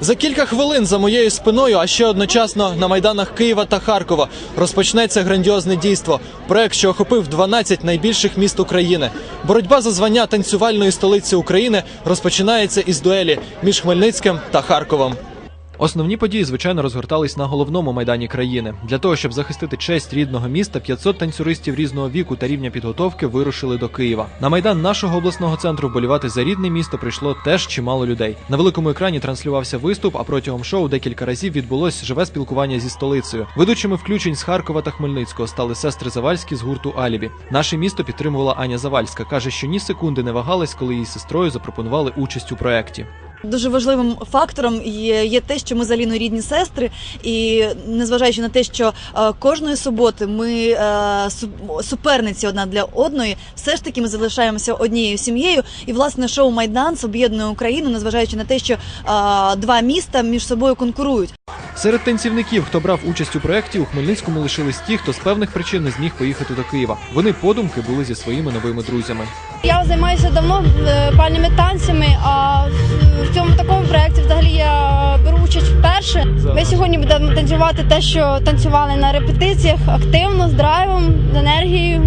За кілька хвилин за моєю спиною, а ще одночасно на майданах Києва та Харкова розпочнеться грандіозне дійство. Проект, що охопив 12 найбільших міст України. Боротьба за звання танцювальної столиці України розпочинається із дуелі між Хмельницьким та Харковом. Основні події, звичайно, розгортались на головному майдані країни. Для того, щоб захистити честь рідного міста, 500 танцюристів різного віку та рівня підготовки вирушили до Києва. На майдан нашого обласного центру вболівати за рідне місто прийшло теж чимало людей. На великому екрані транслювався виступ, а протягом шоу декілька разів відбулось живе спілкування зі столицею. Ведучими включень з Харкова та Хмельницького стали сестри Завальські з гурту Алібі. Наше місто підтримувала Аня Завальська. каже, що ні секунди не вагалась, коли її сестрою запропонували участь у проєкті. Дуже важливим фактором є, є те, що ми з Аліною рідні сестри, і незважаючи на те, що е, кожної суботи ми е, суперниці одна для одної, все ж таки ми залишаємося однією сім'єю. І власне шоу Майдан об'єднує Україну, незважаючи на те, що е, два міста між собою конкурують. Серед танцівників, хто брав участь у проєкті, у Хмельницькому лишились ті, хто з певних причин не зміг поїхати до Києва. Вони подумки були зі своїми новими друзями. Я займаюся давно е, бальними танцями, а в- в цьому такому проєкті взагалі я беру участь вперше. Ми сьогодні будемо танцювати те, що танцювали на репетиціях, активно, з драйвом, з енергією.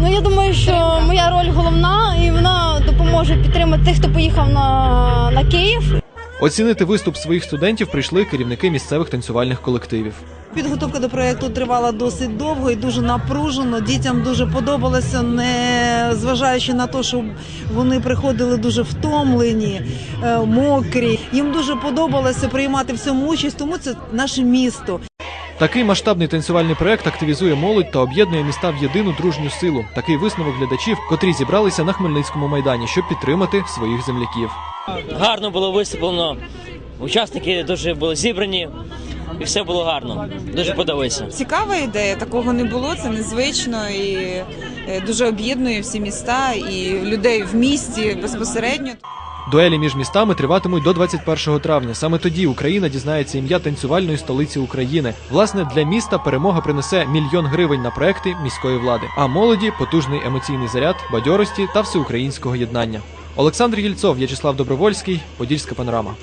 Ну я думаю, що моя роль головна і вона допоможе підтримати тих, хто поїхав на, на Київ. Оцінити виступ своїх студентів прийшли керівники місцевих танцювальних колективів. Підготовка до проєкту тривала досить довго і дуже напружено. Дітям дуже подобалося, не зважаючи на те, що вони приходили дуже втомлені, е, мокрі. Їм дуже подобалося приймати в цьому участь, тому це наше місто. Такий масштабний танцювальний проект активізує молодь та об'єднує міста в єдину дружню силу. Такий висновок глядачів, котрі зібралися на Хмельницькому майдані, щоб підтримати своїх земляків. Гарно було виступлено. Учасники дуже були зібрані, і все було гарно. Дуже подобається. Цікава ідея, такого не було. Це незвично і е, дуже об'єднує всі міста і людей в місті безпосередньо. Дуелі між містами триватимуть до 21 травня. Саме тоді Україна дізнається ім'я танцювальної столиці України. Власне, для міста перемога принесе мільйон гривень на проекти міської влади, а молоді потужний емоційний заряд, бадьорості та всеукраїнського єднання. Олександр Єльцов, В'ячеслав Добровольський, Подільська панорама.